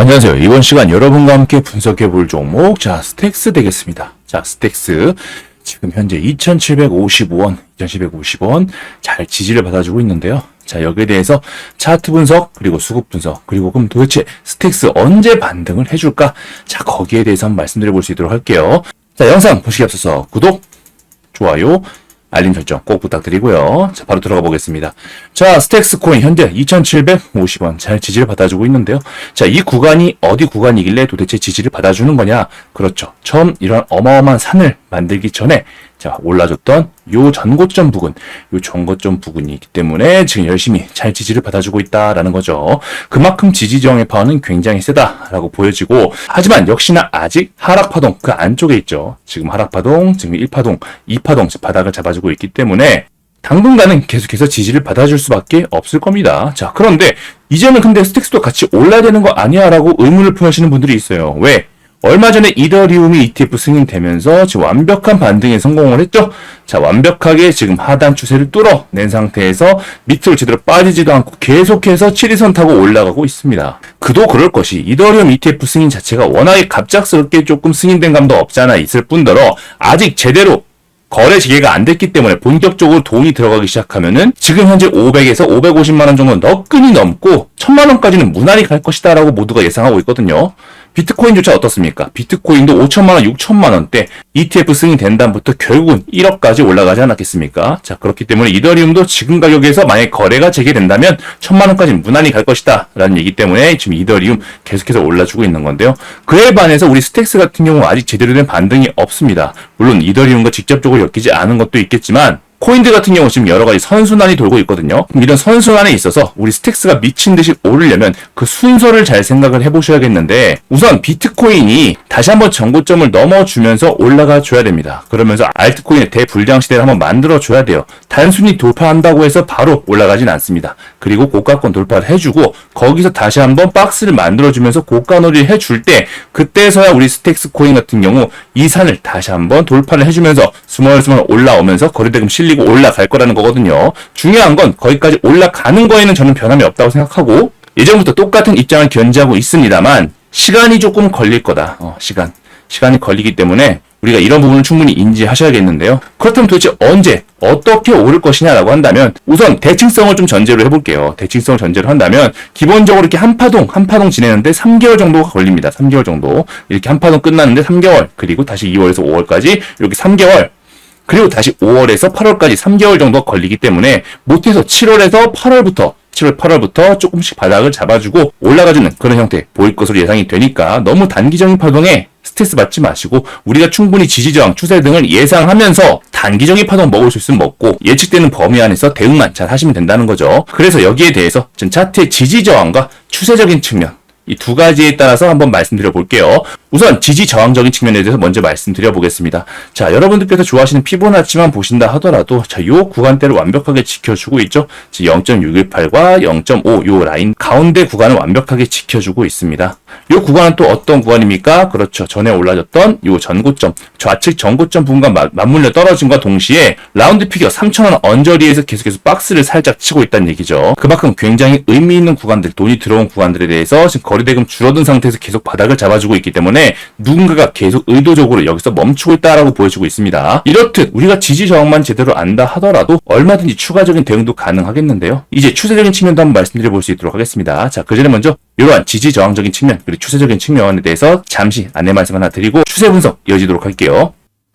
안녕하세요. 이번 시간 여러분과 함께 분석해 볼 종목, 자, 스택스 되겠습니다. 자, 스택스. 지금 현재 2,755원, 2,750원 잘 지지를 받아주고 있는데요. 자, 여기에 대해서 차트 분석, 그리고 수급 분석, 그리고 그럼 도대체 스택스 언제 반등을 해줄까? 자, 거기에 대해서 한번 말씀드려 볼 수 있도록 할게요. 자, 영상 보시기 앞서서 구독, 좋아요, 알림 설정 꼭 부탁드리고요. 자, 바로 들어가 보겠습니다. 자, 스택스 코인 현재 2,750원 잘 지지를 받아주고 있는데요. 자, 이 구간이 어디 구간이길래 도대체 지지를 받아주는 거냐? 그렇죠. 처음 이런 어마어마한 산을 만들기 전에 자, 올라줬던 요 전고점 부근, 요 전고점 부근이 있기 때문에 지금 열심히 잘 지지를 받아주고 있다라는 거죠. 그만큼 지지 저항의 파워는 굉장히 세다라고 보여지고, 하지만 역시나 아직 하락 파동 그 안쪽에 있죠. 지금 하락 파동, 지금 1파동, 2파동 바닥을 잡아주고 있기 때문에 당분간은 계속해서 지지를 받아줄 수밖에 없을 겁니다. 자, 그런데 이제는 근데 스택스도 같이 올라야 되는 거 아니야? 라고 의문을 표하시는 분들이 있어요. 왜? 얼마 전에 이더리움이 ETF 승인되면서 지금 완벽한 반등에 성공을 했죠. 자, 완벽하게 지금 하단 추세를 뚫어낸 상태에서 밑으로 제대로 빠지지도 않고 계속해서 7일선 타고 올라가고 있습니다. 그도 그럴 것이 이더리움 ETF 승인 자체가 워낙에 갑작스럽게 조금 승인된 감도 없지 않아 있을 뿐더러 아직 제대로 거래 재개가 안 됐기 때문에 본격적으로 돈이 들어가기 시작하면은 지금 현재 500에서 550만 원 정도 너끈히 넘고 1000만 원까지는 무난히 갈 것이다라고 모두가 예상하고 있거든요. 비트코인조차 어떻습니까? 비트코인도 5천만 원, 6천만 원대 ETF 승인 된 다음부터 결국은 1억까지 올라가지 않았겠습니까? 자, 그렇기 때문에 이더리움도 지금 가격에서 만약 거래가 재개된다면 1000만 원까지는 무난히 갈 것이다. 라는 얘기 때문에 지금 이더리움 계속해서 올라주고 있는 건데요. 그에 반해서 우리 스택스 같은 경우 아직 제대로 된 반등이 없습니다. 물론 이더리움과 직접적으로 엮이지 않은 것도 있겠지만 코인들 같은 경우 지금 여러 가지 선순환이 돌고 있거든요. 이런 선순환에 있어서 우리 스택스가 미친 듯이 오르려면 그 순서를 잘 생각을 해보셔야겠는데 우선 비트코인이 다시 한번 전고점을 넘어주면서 올라가 줘야 됩니다. 그러면서 알트코인의 대불량 시대를 한번 만들어 줘야 돼요. 단순히 돌파한다고 해서 바로 올라가진 않습니다. 그리고 고가권 돌파를 해주고 거기서 다시 한번 박스를 만들어주면서 고가놀이를 해줄 때 그때서야 우리 스택스 코인 같은 경우 이 산을 다시 한번 돌파를 해주면서 스멀스멀 올라오면서 거래대금 실리 고 올라갈 거라는 거거든요. 중요한 건 거기까지 올라가는 거에는 저는 변함이 없다고 생각하고 예전부터 똑같은 입장을 견지하고 있습니다만 시간이 조금 걸릴 거다. 어, 시간. 시간이 걸리기 때문에 우리가 이런 부분을 충분히 인지하셔야겠는데요. 그렇다면 도대체 언제 어떻게 오를 것이냐라고 한다면 우선 대칭성을 좀 전제로 해볼게요. 대칭성을 전제로 한다면 기본적으로 이렇게 한 파동 한 파동 지내는데 3개월 정도가 걸립니다. 3개월 정도 이렇게 한 파동 끝났는데 3개월 그리고 다시 2월에서 5월까지 이렇게 3개월 그리고 다시 5월에서 8월까지 3개월 정도 걸리기 때문에 못해서 7월에서 8월부터 7월, 8월부터 조금씩 바닥을 잡아주고 올라가주는 그런 형태 보일 것으로 예상이 되니까 너무 단기적인 파동에 스트레스 받지 마시고 우리가 충분히 지지저항, 추세 등을 예상하면서 단기적인 파동 먹을 수 있으면 먹고 예측되는 범위 안에서 대응만 잘 하시면 된다는 거죠. 그래서 여기에 대해서 전 차트의 지지저항과 추세적인 측면 이 두 가지에 따라서 한번 말씀드려 볼게요. 우선 지지 저항적인 측면에 대해서 먼저 말씀드려 보겠습니다. 자, 여러분들께서 좋아하시는 피보나치만 보신다 하더라도 자, 요 구간대를 완벽하게 지켜주고 있죠. 0.618과 0.5 요 라인 가운데 구간을 완벽하게 지켜주고 있습니다. 요 구간은 또 어떤 구간입니까? 그렇죠. 전에 올라졌던 요 전고점, 좌측 전고점 부분과 맞, 맞물려 떨어진과 동시에 라운드 피겨 3,000원 언저리에서 계속해서 박스를 살짝 치고 있다는 얘기죠. 그만큼 굉장히 의미 있는 구간들, 돈이 들어온 구간들에 대해서 지금 거래대금 줄어든 상태에서 계속 바닥을 잡아주고 있기 때문에 누군가가 계속 의도적으로 여기서 멈추고 있다라고 보여지고 있습니다. 이렇듯 우리가 지지 저항만 제대로 안다 하더라도 얼마든지 추가적인 대응도 가능하겠는데요. 이제 추세적인 측면도 한번 말씀드려 볼 수 있도록 하겠습니다. 자, 그 전에 먼저 이러한 지지 저항적인 측면 그리고 추세적인 측면에 대해서 잠시 안내 말씀 하나 드리고 추세 분석 이어지도록 할게요.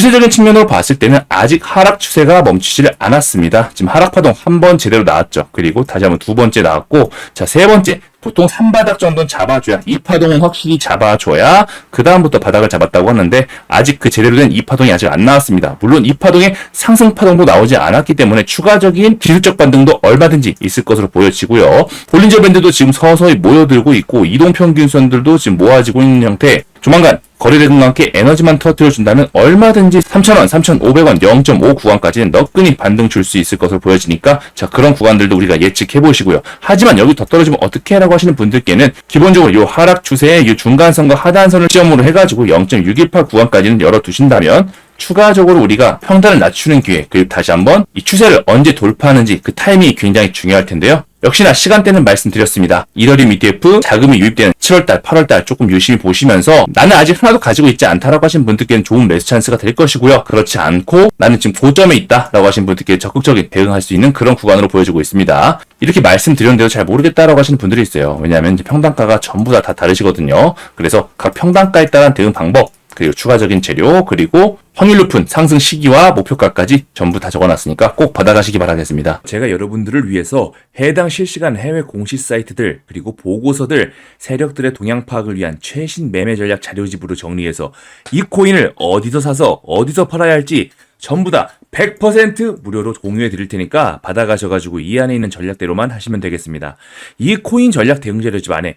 추세적인 측면으로 봤을 때는 아직 하락 추세가 멈추지를 않았습니다. 지금 하락 파동 한 번 제대로 나왔죠. 그리고 다시 한번 두 번째 나왔고, 자, 세 번째. 보통 3바닥 정도는 잡아줘야, 이 파동은 확실히 잡아줘야, 그 다음부터 바닥을 잡았다고 하는데, 아직 그 제대로 된 이 파동이 아직 안 나왔습니다. 물론 이 파동에 상승 파동도 나오지 않았기 때문에 추가적인 기술적 반등도 얼마든지 있을 것으로 보여지고요. 볼린저 밴드도 지금 서서히 모여들고 있고, 이동평균선들도 지금 모아지고 있는 형태, 조만간 거래대금과 함께 에너지만 터뜨려준다면 얼마든지 3,000원, 3,500원, 0.5 구간까지는 너끈히 반등 줄 수 있을 것으로 보여지니까 자 그런 구간들도 우리가 예측해 보시고요. 하지만 여기 더 떨어지면 어떻게 하라고 하시는 분들께는 기본적으로 이 하락 추세의 이 중간선과 하단선을 시험으로 해가지고 0.618 구간까지는 열어두신다면 추가적으로 우리가 평단을 낮추는 기회, 그리고 다시 한번 이 추세를 언제 돌파하는지 그 타이밍이 굉장히 중요할 텐데요. 역시나 시간대는 말씀드렸습니다. 1월임 ETF 자금이 유입되는 7월달, 8월달 조금 유심히 보시면서 나는 아직 하나도 가지고 있지 않다라고 하신 분들께는 좋은 매수 찬스가 될 것이고요. 그렇지 않고 나는 지금 고점에 있다라고 하신 분들께 적극적인 대응할 수 있는 그런 구간으로 보여지고 있습니다. 이렇게 말씀드렸는데도 잘 모르겠다라고 하시는 분들이 있어요. 왜냐하면 평단가가 전부 다, 다 다르시거든요. 그래서 각 평단가에 따른 대응 방법, 그리고 추가적인 재료, 그리고 확률 높은 상승 시기와 목표가까지 전부 다 적어놨으니까 꼭 받아가시기 바라겠습니다. 제가 여러분들을 위해서 해당 실시간 해외 공시 사이트들 그리고 보고서들 세력들의 동향 파악을 위한 최신 매매 전략 자료집으로 정리해서 이 코인을 어디서 사서 어디서 팔아야 할지 전부 다 100% 무료로 공유해 드릴 테니까 받아가셔가지고 이 안에 있는 전략대로만 하시면 되겠습니다. 이 코인 전략 대응 자료집 안에